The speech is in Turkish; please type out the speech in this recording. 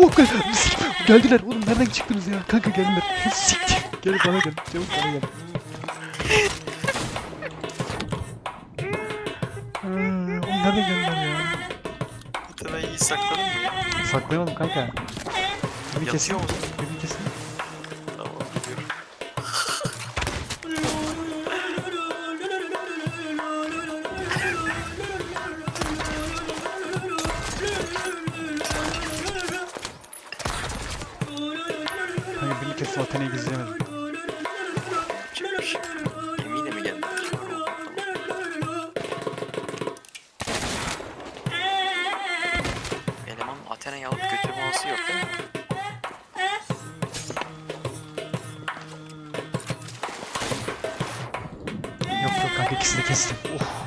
Oh gel- geldiler oğlum nereden çıktınız ya? Kanka geldiler. Siktir. Gel bana gel. Çabuk bana gel. Ee, oğlum nereden geldiler ya? Atene'yi iyi sakladın mı? Saklayalım kanka. Beni kesin. Yatıyor musun? Beni kesin. Kanka beni kesin Atene'yi gizleyemedim. Yok. Gemiyle mi geldiler? Eleman Atene'yi alıp götürme olası yok değil mi? Yok yok kanka ikisini kestim. Oh.